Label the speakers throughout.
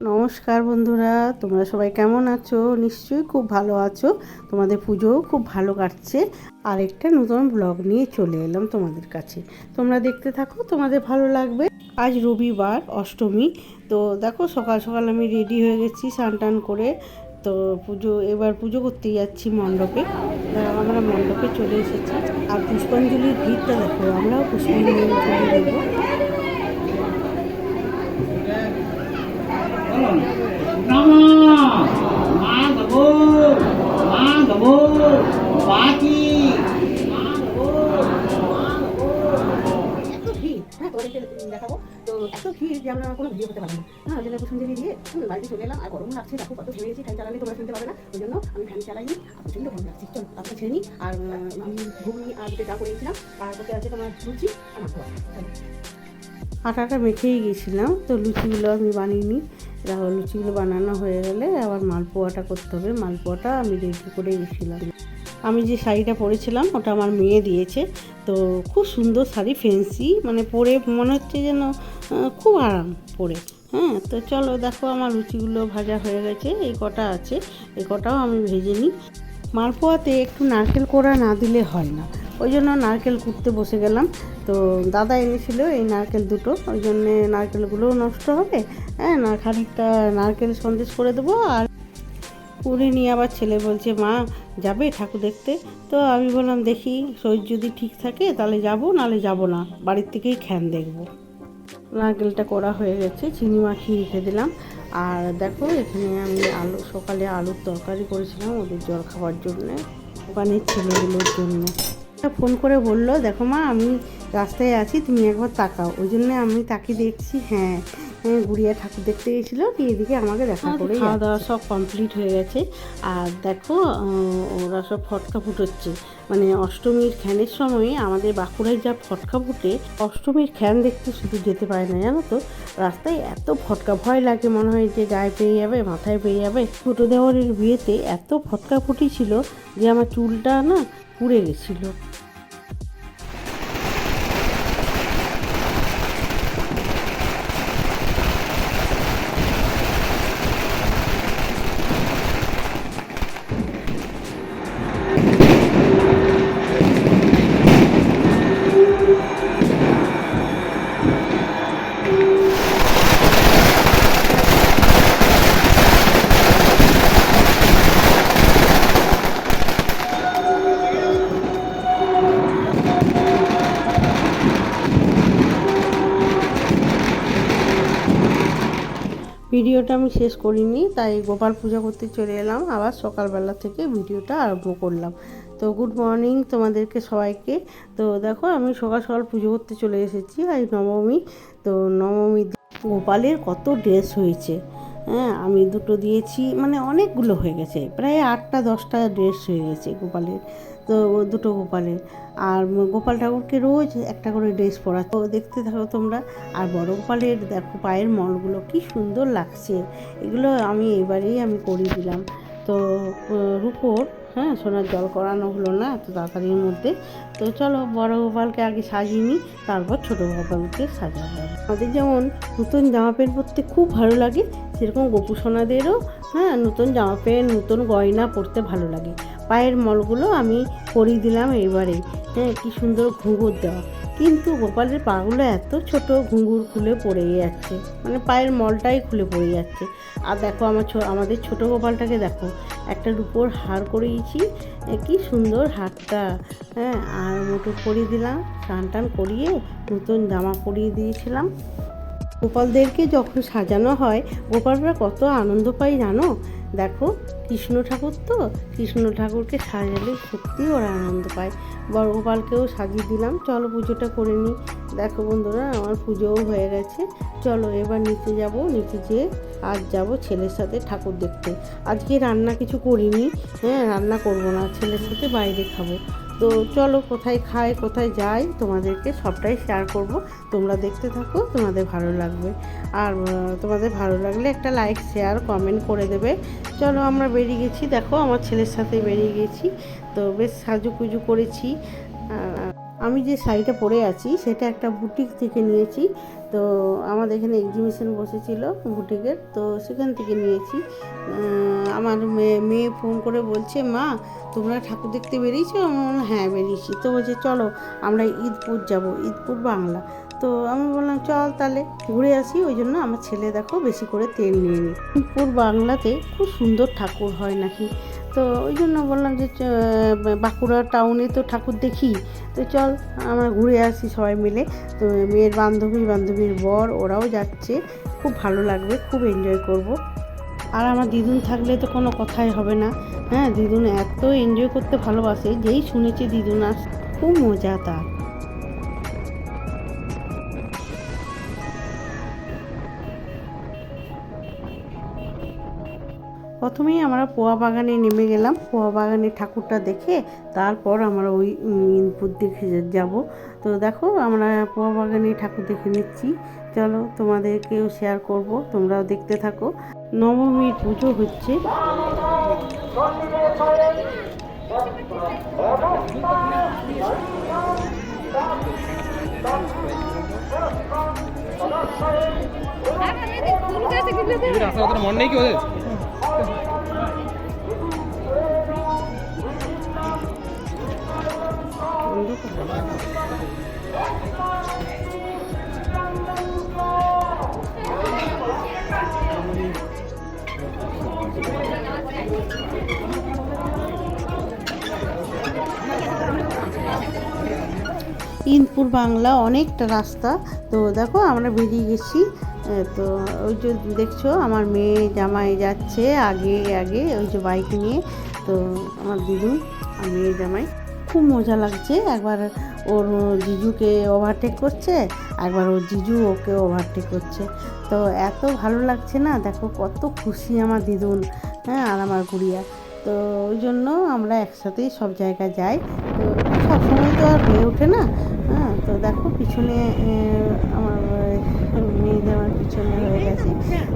Speaker 1: নমস্কার বন্ধুরা, তোমরা সবাই কেমন আছো? নিশ্চয়ই খুব ভালো আছো। তোমাদের পুজোও খুব ভালো কাটছে। আরেকটা নতুন ব্লগ নিয়ে চলে এলাম তোমাদের কাছে। তোমরা দেখতে থাকো, তোমাদের ভালো লাগবে। আজ রবিবার, অষ্টমী। তো দেখো, সকাল সকাল আমি রেডি হয়ে গেছি স্নান টান করে। তো পুজো, এবার পুজো করতে যাচ্ছি মণ্ডপে। আমরা মণ্ডপে চলে এসেছি। আর পুষ্পাঞ্জলির ভিড়টা দেখো, আমরাও পুষ্পাঞ্জলি দেবো
Speaker 2: নমঃ মা গবো মা গবো পাতি মা গবো
Speaker 1: এত ভিড় হ্যাঁ তোমাদেরকে দেখাবো। তো এত ভিড় যে আমরা কোনো ভিডিও করতে না। হ্যাঁ ওই জন্য দিয়ে হুম, বাড়িতে চলে এলাম। আর গরম লাগছে দেখো কত ঘেমেছি ফ্যান চালালে তোমরা শুনতে পাবে না। ওই জন্য আমি ফ্যান চালাইনি আর প্রচণ্ড গরম লাগছে। চল তারপরে ছেড়ে নিই। আর আমি ঘুগনি আর দুটো করেছিলাম আর কোথায় আছে তোমার লুচি আর। আটাটা মেখেই গেছিলাম। তো লুচিগুলো আমি বানিয়ে দেখো লুচিগুলো বানানো হয়ে গেলে আবার মালপোয়াটা করতে হবে। মালপোয়াটা আমি রেডি করে গেছিলাম আমি যে শাড়িটা পরেছিলাম, ওটা আমার মেয়ে দিয়েছে। তো খুব সুন্দর শাড়ি ফেন্সি মানে পরে মনে হচ্ছে যেন খুব আরাম পরে। হ্যাঁ তো চলো দেখো আমার লুচিগুলো ভাজা হয়ে গেছে। এই কটা আছে, এই কটাও আমি ভেজে নিই। মালপোয়াতে একটু নারকেল কোড়া না দিলে হয় না। ওই জন্য নারকেল কুটতে বসে গেলাম। তো দাদা এনেছিল এই নারকেল দুটো, ওই জন্যে নারকেলগুলোও নষ্ট হবে। হ্যাঁ না খানিকটা নারকেল সন্দেশ করে দেবো আর পুরে নিয়ে আবার ছেলে বলছে, মা, যাবে ঠাকুর দেখতে? তো আমি বললাম, দেখি, শরীর যদি ঠিক থাকে তাহলে যাব, নাহলে যাব না। বাড়ির থেকেই খ্যান দেখব। নারকেলটা করা হয়ে গেছে, চিনি মাখিয়ে রেখে দিলাম। আর দেখো, এখানে আমি আলু, সকালে আলুর তরকারি করেছিলাম ওদের জল খাওয়ার জন্যে, ওখানে ছেলেগুলোর জন্য। ফোন করে বলল দেখো মা আমি রাস্তায় আছি তুমি একবার তাকাও। ওই জন্য আমি তাকিয়ে দেখছি হ্যাঁ হ্যাঁ, গুড়িয়া ঠাকুর দেখতে গেছিল এদিকে আমাকে দেখা করে খাওয়া দাওয়া সব কমপ্লিট হয়ে গেছে। আর দেখো ওরা সব ফটকা ফুটোচ্ছে। মানে অষ্টমীর খ্যানের সময় আমাদের বাঁকুড়ায় যা ফটকা ফুটে অষ্টমীর খ্যান দেখতে শুধু যেতে পারে না জানো তো? রাস্তায় এত ফটকা ভয় লাগে মনে হয় যে গায়ে পেয়ে যাবে মাথায় পেয়ে যাবে। ছোটো দেওয়ারের বিয়েতে এত ফটকা ফুটিছিল যে আমার চুলটা না পুড়ে গেছিল। ভিডিওটা আমি শেষ করিনি, তাই গোপাল পূজা করতে চলে এলাম। আবার সকালবেলা থেকে ভিডিওটা আরম্ভ করলাম। তো গুড মর্নিং তোমাদেরকে সবাইকে। তো দেখো, আমি সকাল সকাল পুজো করতে চলে এসেছি। আজ নবমী, তো নবমী গোপালের কত ড্রেস হয়েছে। হ্যাঁ আমি দুটো দিয়েছি মানে অনেকগুলো হয়ে গেছে। প্রায় আটটা দশটা ড্রেস হয়ে গেছে গোপালের। তো দুটো গোপালের। আর গোপাল ঠাকুরকে রোজ একটা করে ড্রেস পরা। তো দেখতে থাকো তোমরা, আর বড় গোপালের দেখো পায়ের মলগুলো কি সুন্দর লাগছে। এগুলো আমি এবারেই আমি করিয়ে দিলাম। তো রূপোর হ্যাঁ সোনার জল করানো হলো না, এত তাড়াতাড়ির মধ্যে। তো চলো, বড় গোপালকে আগে সাজিয়ে নিই, তারপর ছোটো গোপালকে সাজাবো। আমাদের যেমন নতুন জামা প্যান্ট পরতে খুব ভালো লাগে, সেরকম গোপু সোনাদেরও হ্যাঁ নতুন জামা প্যান্ট, নতুন গয়না পরতে ভালো লাগে। পায়ের মলগুলো আমি করিয়ে দিলাম এবারে। হ্যাঁ কি সুন্দর ঘুঙুর দেওয়া। কিন্তু গোপালের পাগুলো এত ছোট, ঘুঙুর খুলে পড়ে যাচ্ছে। মানে পায়ের মলটাই খুলে পড়ে যাচ্ছে। আর দেখো আমার আমাদের ছোট গোপালটাকে দেখো, একটা রূপোর হার করিয়েছি। কি সুন্দর হারটা। হ্যাঁ আর মুঠো পরিয়ে দিলাম, স্নান টান করিয়ে নতুন জামা পরিয়ে দিয়েছিলাম। গোপালদেরকে যখন সাজানো হয়, গোপালরা কত আনন্দ পায় জানো? দেখো, কৃষ্ণ ঠাকুর তো? কৃষ্ণ ঠাকুরকে সাজালে সত্যি ওরা আনন্দ পায়। বড় গোপালকেও সাজিয়ে দিলাম। চলো পুজোটা করে নিই। দেখো বন্ধুরা, আমার পুজোও হয়ে গেছে। চলো এবার নিচে যাব। নিচে যেয়ে আজ যাব ছেলের সাথে ঠাকুর দেখতে। আজকে রান্না কিছু করিনি। হ্যাঁ রান্না করব না। ছেলের সাথে বাইরে খাব। তো চলো কোথায় খায়, কোথায় যাই তোমাদেরকে সবটাই শেয়ার করব। তোমরা দেখতে থাকো, তোমাদের ভালো লাগবে। আর তোমাদের ভালো লাগলে একটা লাইক শেয়ার কমেন্ট করে দেবে। চলো আমরা বেরিয়ে গেছি। দেখো, আমার ছেলের সাথে বেরিয়ে গেছি। তো বেশ সাজুকুজু করেছি। আমি যে শাড়িটা পরে আছি, সেটা একটা বুটিক থেকে নিয়েছি। তো আমাদের এখানে এক্সিবিশন বসেছিল বুটিকের, তো সেখান থেকে নিয়েছি। আমার মেয়ে মেয়ে ফোন করে বলছে, মা, তোমরা ঠাকুর দেখতে বেরিয়েছো? হ্যাঁ বেরিয়েছি। তো বলছে, চলো, আমরা ঈদপুর যাব, ঈদপুর বাংলা। তো আমি বললাম, চল তাহলে, ঘুরে আসি। ওই জন্য আমার ছেলে দেখো বেশি করে তেল নিয়ে নিই ঈদপুর বাংলাতে খুব সুন্দর ঠাকুর হয় নাকি? তো ওই জন্য বললাম যে বাঁকুড়া টাউনে তো ঠাকুর দেখি। তো চল, আমরা ঘুরে আসি সবাই মিলে। তো মেয়ের বান্ধবী, বান্ধবীর বর, ওরাও যাচ্ছে। খুব ভালো লাগবে, খুব এনজয় করব। আর আমার দিদুন থাকলে তো কোনো কথাই হবে না। হ্যাঁ দিদুন এত এনজয় করতে ভালোবাসে, যেই শুনেছি দিদুন আস খুব মজা তার। প্রথমেই আমরা পোয়া বাগানে নেমে গেলাম। পোয়া বাগানে ঠাকুরটা দেখে তারপর আমরা ওই ইনপুর দেখে যাব। তো দেখো আমরা পোয়া বাগানে ঠাকুর দেখে নিচ্ছি। চলো তোমাদেরকেও শেয়ার করব তোমরাও দেখতে থাকো। নবমীর পুজো হচ্ছে।
Speaker 3: রাস্তা মন নেই কি ওদের?
Speaker 1: ইনপুর বাংলা অনেকটা রাস্তা। তো দেখো আমরা বেরিয়ে গেছি। তো ওই যে দেখছ, আমার মেয়ে জামাই যাচ্ছে আগে আগে, ওই যে বাইক নিয়ে। তো আমার দিদি আর মেয়ে জামাই। খুব মজা লাগছে। একবার ওর জিজুকে ওভারটেক করছে, একবার ওর জিজু ওকে ওভারটেক করছে। তো এত ভালো লাগছে না? দেখো কত খুশি আমার দিদুন হ্যাঁ আর আমার গুড়িয়া। তো ওই জন্য আমরা একসাথেই সব জায়গায় যাই। তো সবসময় তো আর হয়ে ওঠে না হ্যাঁ তো দেখো পিছনে আমার মেয়েদের আমার পিছনে হয়ে গেছে।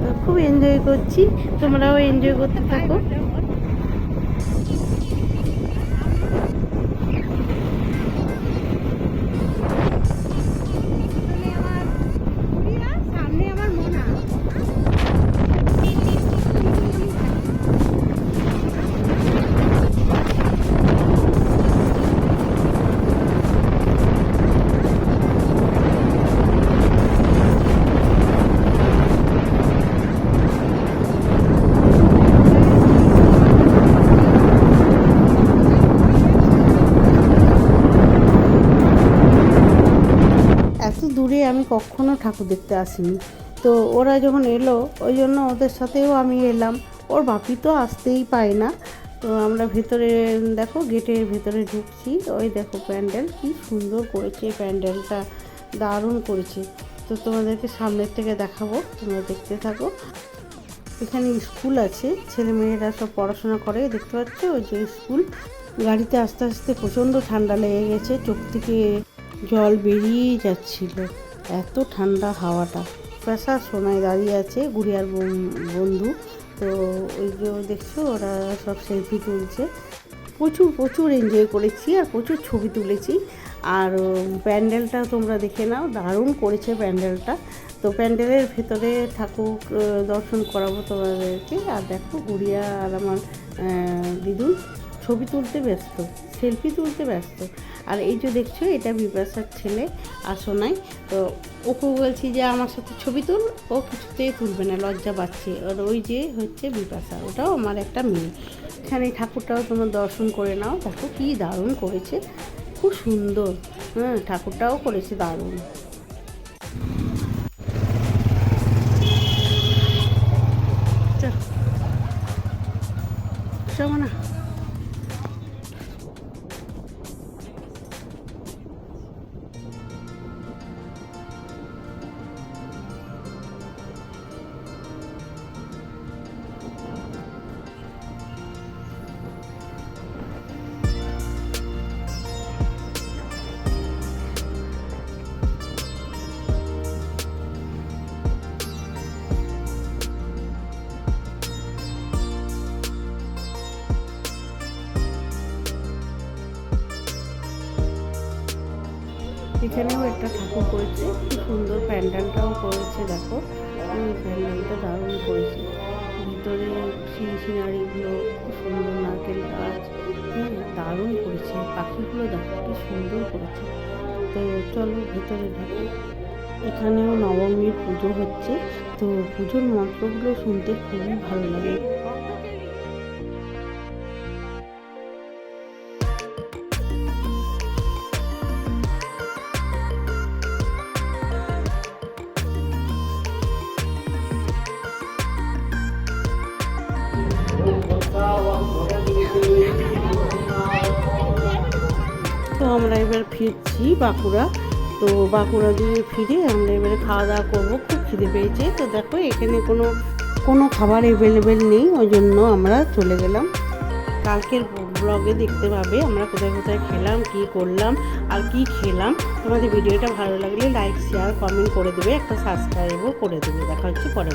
Speaker 1: তো খুব এনজয় করছি, তোমরাও এনজয় করতে থাকো। দূরে আমি কখনো ঠাকুর দেখতে আসিনি। তো ওরা যখন এলো, ওই জন্য ওদের সাথেও আমি এলাম। ওর বাপি তো আসতেই পায় না। তো আমরা ভেতরে, দেখো গেটের ভেতরে ঢুকছি। ওই দেখো প্যান্ডেল, কি সুন্দর করেছে প্যান্ডেলটা, দারুণ করেছে। তো তোমাদেরকে সামনের থেকে দেখাবো, তোমরা দেখতে থাকো। এখানে স্কুল আছে ছেলে মেয়েরা সব পড়াশোনা করে, দেখতে পাচ্ছ? ওই যে স্কুল। গাড়িতে আস্তে আস্তে প্রচণ্ড ঠান্ডা লেগে গেছে, চোখ থেকে জল বেরিয়েই যাচ্ছিল। এত ঠান্ডা হাওয়াটা। পেশা সোনায় দাঁড়িয়ে আছে গুড়িয়ার বন- বন্ধু। তো ওই যে দেখছ, ওরা সব সেলফি তুলছে। প্রচুর প্রচুর এনজয় করেছি আর প্রচুর ছবি তুলেছি। আর প্যান্ডেলটা তোমরা দেখে নাও। দারুণ করেছে প্যান্ডেলটা। তো প্যান্ডেলের ভেতরে ঠাকুর দর্শন করাবো তোমাদেরকে। আর দেখো, গুড়িয়া আর আমার দিদুন ছবি তুলতে ব্যস্ত সেলফি তুলতে ব্যস্ত। আর এই যে দেখছ, এটা বিপাশার ছেলে আসনাই তো ওকে বলছি যে, আমার সাথে ছবি তুল, ও কিছুতেই তুলবে না, লজ্জা পাচ্ছে। আর ওই যে হচ্ছে বিপাশা, ওটাও আমার একটা মেয়ে। এখানে ঠাকুরটাও তোমার দর্শন করে নাও, দেখো কি দারুণ করেছে। খুব সুন্দর হ্যাঁ ঠাকুরটাও করেছে দারুণ। চলো। এখানেও একটা ঠাকুর করেছে খুব সুন্দর প্যান্ডেলটাও করেছে, দেখো। প্যান্ডেলটা দারুণ করেছে। ভিতরে সিঁড়ি সিনারিগুলো, খুব সুন্দর নারকেল গাছ দারুণ করেছে। পাখিগুলো দেখো, কি সুন্দর করেছে। তো চলো ভেতরে ঢুকি। এখানেও নবমীর পুজো হচ্ছে। তো পুজোর মন্ত্রগুলো শুনতে খুবই ভালো লাগে। আমরা এবার ফিরছি বাঁকুড়া। তো বাঁকুড়া দিয়ে ফিরে আমরা এবারে খাওয়া দাওয়া করব। খুব খিদে পেয়েছে। তো দেখো, এখানে কোনো কোনো খাবার অ্যাভেলেবেল নেই। ওই জন্য আমরা চলে গেলাম। কালকের ব্লগে দেখতে পাবে আমরা কোথায় কোথায় খেলাম, কি করলাম, আর কি খেলাম। তোমাদের ভিডিওটা ভালো লাগলে লাইক শেয়ার কমেন্ট করে দেবে। একটা সাবস্ক্রাইবও করে দেবে। দেখা হচ্ছে পরে